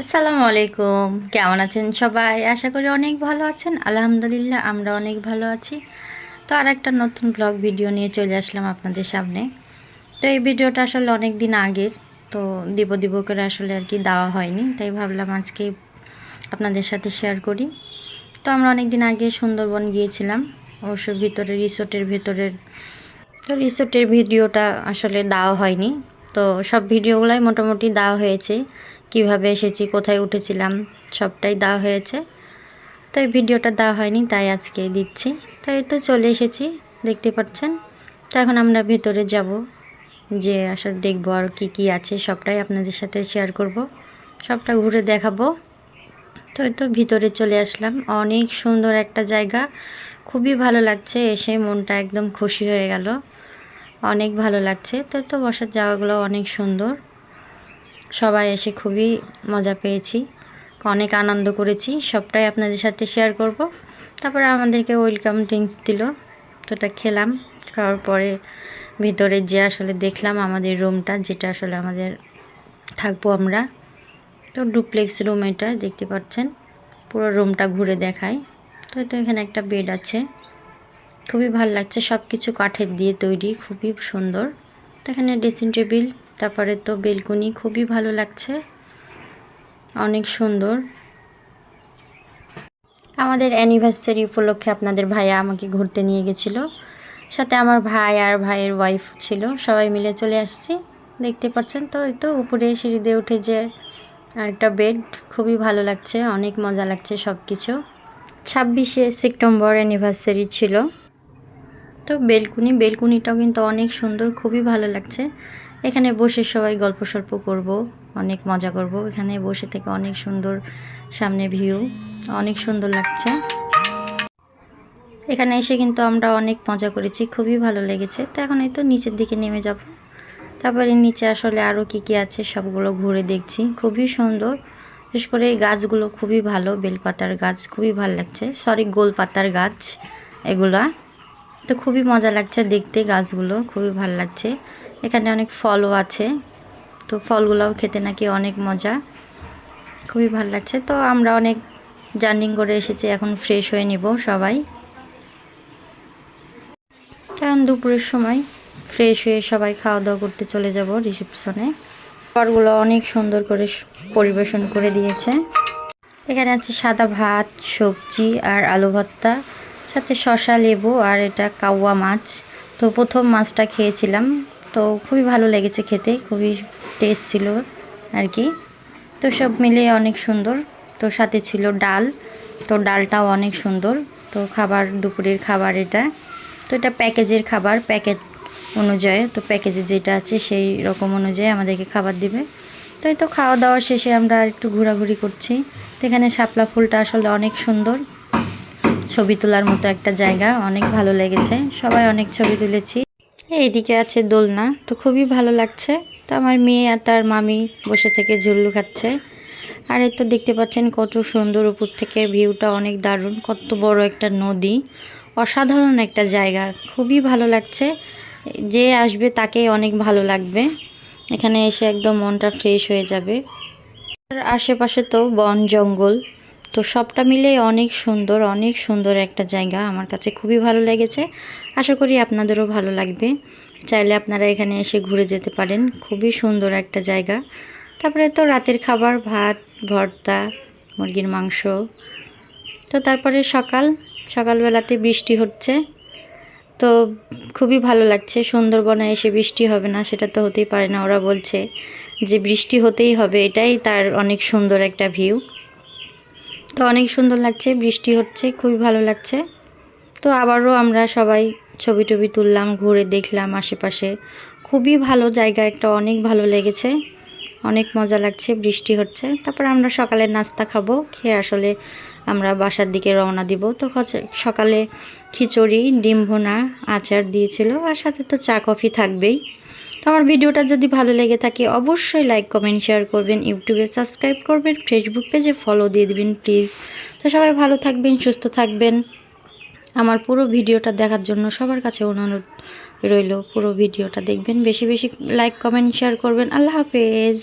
আসসালামু আলাইকুম। কেমন আছেন সবাই? আশা করি অনেক ভালো আছেন। আলহামদুলিল্লাহ, আমরা অনেক ভালো আছি। তো আর একটা নতুন ব্লগ ভিডিও নিয়ে চলে আসলাম আপনাদের সামনে। তো এই ভিডিওটা আসলে অনেক দিন আগের, তো দিব দিব করে আসলে আর কি দেওয়া হয়নি। তাই ভাবলাম আজকে আপনাদের সাথে শেয়ার করি। তো আমরা অনেক দিন আগে সুন্দরবন গিয়েছিলাম। অবশ্য ভিতরে রিসোর্টের ভেতরের, তো রিসোর্টের ভিডিওটা আসলে দেওয়া হয়নি। তো সব ভিডিওগুলোই মোটামুটি দেওয়া হয়েছে। কীভাবে এসেছি, কোথায় উঠেছিলাম, সবটাই দেওয়া হয়েছে। তো এই ভিডিওটা দেওয়া হয়নি, তাই আজকে দিচ্ছি। তো এই তো চলে এসেছি, দেখতে পাচ্ছেন? তো এখন আমরা ভেতরে যাব, যে আসলে দেখব আর কি কি আছে, সবটাই আপনাদের সাথে শেয়ার করব, সবটা ঘুরে দেখাবো। তো তো ভিতরে চলে আসলাম, অনেক সুন্দর একটা জায়গা, খুবই ভালো লাগছে, এসে মনটা একদম খুশি হয়ে গেল, অনেক ভালো লাগছে। তো তো বসার জায়গাগুলো অনেক সুন্দর। সবাই এসে খুবই মজা পেয়েছি। অনেক আনন্দ করেছি। সবটাই আপনাদের সাথে শেয়ার করব। তারপরে আমাদেরকে ওয়েলকাম ড্রিঙ্কস দিল। তো খেলাম। খাওয়ার পরে ভিতরে যে আসলে দেখলাম আমাদের রুমটা যেটা আসলে আমাদের থাকব আমরা, তো ডুপ্লেক্স রুম এটা দেখতে পাচ্ছেন। পুরো রুমটা ঘুরে দেখায়। তো তো এখানে একটা বেড আছে। খুবই ভালো লাগছে। সব কিছু কাঠের দিয়ে তৈরি। খুবই সুন্দর। তো এখানে ড্রেসিং টেবিল তারপরে তো বেলকুনি খুবই ভালো লাগছে। অনেক সুন্দর। আমাদের অ্যানিভার্সারি উপলক্ষে আপনাদের ভাইয়া আমাকে ঘুরতে নিয়ে গেছিল। সাথে আমার ভাই আর ভাইয়ের ওয়াইফ ছিল। সবাই মিলে চলে আসছি। দেখতে পাচ্ছেন তো ওই তো উপরে সিঁড়ি দিয়ে উঠে যে আরেকটা বেড খুবই ভালো লাগছে, অনেক মজা লাগছে সব কিছু ছাব্বিশে সেপ্টেম্বর অ্যানিভার্সারি ছিল। তো বেলকুনি, বেলকুনিটাও কিন্তু অনেক সুন্দর, খুবই ভালো লাগছে। এখানে বসে সবাই গল্প সল্প করব, অনেক মজা করব। এখানে বসে থেকে অনেক সুন্দর সামনে ভিউ, অনেক সুন্দর লাগছে। এখানে এসে কিন্তু আমরা অনেক মজা করেছি, খুবই ভালো লেগেছে। তো এখন এই তো নিচের দিকে নেমে যাব। তারপরে নিচে আসলে আরও কি কি আছে সবগুলো ঘুরে দেখছি। খুবই সুন্দর, বিশেষ করে এই গাছগুলো খুবই ভালো, বেলপাতার গাছ, খুবই ভালো লাগছে। সরি গোলপাতার গাছ, এগুলা। তো খুবই মজা লাগছে দেখতে গাছগুলো, খুবই ভালো লাগছে। এখানে অনেক ফলও আছে, তো ফলগুলোও খেতে নাকি অনেক মজা। খুবই ভালো লাগছে। তো আমরা অনেক জার্নিং করে এসেছি, এখন ফ্রেশ হয়ে নিব সবাই। এখন দুপুরের সময় ফ্রেশ হয়ে সবাই খাওয়া দাওয়া করতে চলে যাব রিসেপশনে। খাবারগুলো অনেক সুন্দর করে পরিবেশন করে দিয়েছে। এখানে আছে সাদা ভাত, সবজি আর আলু ভর্তা। সাথে শশা লেবু আর এটা কাউয়া মাছ। তো প্রথম মাছটা খেয়েছিলাম। তো খুবই ভালো লেগেছে খেতে, খুবই টেস্ট ছিল আর কি। তো সব মিলিয়ে অনেক সুন্দর। তো সাথে ছিল ডাল। তো ডালটাও অনেক সুন্দর। তো খাবার, দুপুরের খাবার এটা। তো এটা প্যাকেজের খাবার, প্যাকেট অনুযায়ী। তো প্যাকেজে যেটা আছে সেই রকম অনুযায়ী আমাদেরকে খাবার দিবে। তো এই তো খাওয়া দাওয়ার শেষে আমরা একটু ঘোরাঘুরি করছি। তো এখানে শাপলা ফুলটা আসলে অনেক সুন্দর। ছবি তোলার মতো একটা জায়গা, অনেক ভালো লেগেছে। সবাই অনেক ছবি তুলেছি। এইদিকে আছে দোলনা, তো খুবই ভালো লাগছে। তো আমার মেয়ে আর তার মামি বসে থেকে ঝুল্লু খাচ্ছে। আর এই তো দেখতে পাচ্ছেন কত সুন্দর উপর থেকে ভিউটা, অনেক দারুণ। কত বড় একটা নদী, অসাধারণ একটা জায়গা। খুবই ভালো লাগছে। যে আসবে তাকে অনেক ভালো লাগবে। এখানে এসে একদম মনটা ফ্রেশ হয়ে যাবে। আর আশেপাশে তো বন জঙ্গল। তো সবটা মিলে অনেক সুন্দর অনেক সুন্দর একটা জায়গা। আমার কাছে খুবই ভালো লেগেছে। আশা করি আপনাদেরও ভালো লাগবে। চাইলে আপনারা এখানে এসে ঘুরে যেতে পারেন। খুবই সুন্দর একটা জায়গা। তারপরে তো রাতের খাবার, ভাত, ভর্তা, মুরগির মাংস। তো তারপরে সকাল, সকালবেলাতে বৃষ্টি হচ্ছে। তো খুবই ভালো লাগছে। সুন্দরবনে এসে বৃষ্টি হবে না, সেটা তো হতেই পারে না। ওরা বলছে যে বৃষ্টি হতেই হবে। এটাই তার অনেক সুন্দর একটা ভিউ। তো অনেক সুন্দর লাগছে, বৃষ্টি হচ্ছে, খুবই ভালো লাগছে। তো আবারও আমরা সবাই ছবি টবি তুললাম, ঘুরে দেখলাম আশেপাশে। খুবই ভালো জায়গা, একটা অনেক ভালো লেগেছে। অনেক মজা লাগছে, বৃষ্টি হচ্ছে। তারপর আমরা সকালে নাস্তা খাব, খেয়ে আসলে আমরা বাসার দিকে রওনা দিব। তো সকালে খিচুড়ি, ডিম ভোনা, আচার দিয়েছিল আর সাথে তো চা, কফি থাকবেই। তো আমার ভিডিওটা যদি ভালো লেগে থাকে অবশ্যই লাইক, কমেন্ট, শেয়ার করবেন, ইউটিউবে সাবস্ক্রাইব করবেন, ফেসবুক পেজে ফলো দিয়ে দেবেন, প্লিজ। তো সবাই ভালো থাকবেন, সুস্থ থাকবেন। আমার পুরো ভিডিওটা দেখার জন্য সবার কাছে অনুরোধ রইল পুরো ভিডিওটা দেখবেন। বেশি বেশি লাইক কমেন্ট শেয়ার করবেন। আল্লাহ হাফেজ।